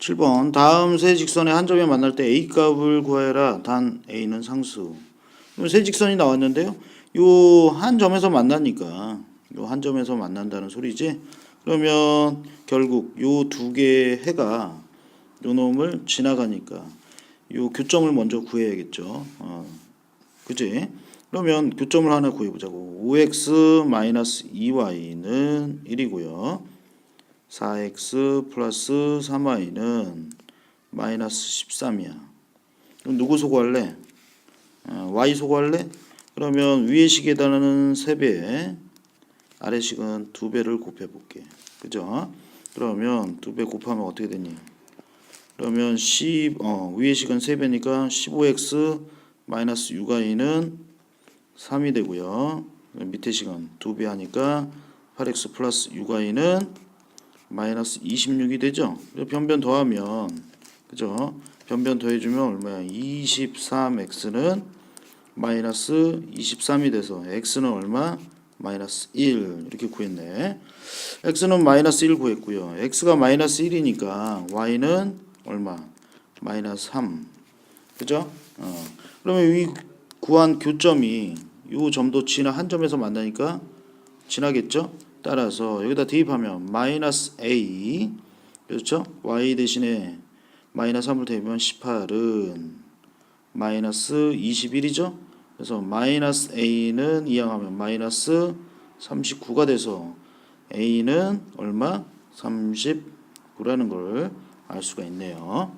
7번 다음 세 직선의 한 점에 만날 때 a 값을 구하여라. 단 a는 상수. 세 직선이 나왔는데요. 요 한 점에서 만나니까 요 한 점에서 만난다는 소리지. 그러면 결국 요 두 개의 해가 요 놈을 지나가니까 요 교점을 먼저 구해야겠죠. 어, 그지? 그러면 교점을 하나 구해보자고. 5x 2y는 1이고요. 4x 플러스 3y는 마이너스 13이야. 그럼 누구 소구할래? 어, y 소구할래? 그러면 위의 식에다는 3배, 아래 식은 2배를 곱해볼게. 그죠? 그러면 2배 곱하면 어떻게 되니? 그러면 10, 어, 위의 식은 3배니까 15x 마이너스 6y는 3이 되고요. 밑에 식은 2배 하니까 8x 플러스 6y는 마이너스 26이 되죠. 변변 더하면 그죠? 변변 더해주면 얼마야? 23x는 마이너스 23이 돼서 x는 얼마? 마이너스 1 이렇게 구했네. x는 마이너스 1 구했고요. x가 마이너스 1이니까 y는 얼마? 마이너스 3 그죠? 어. 그러면 이 구한 교점이 요 점도 지나 한 점에서 만나니까 지나겠죠? 따라서 여기다 대입하면 마이너스 a 그렇죠? y 대신에 마이너스 3을 대입하면 18은 마이너스 21이죠? 그래서 마이너스 a는 이항하면 마이너스 39가 돼서 a는 얼마? 39라는 걸 알 수가 있네요.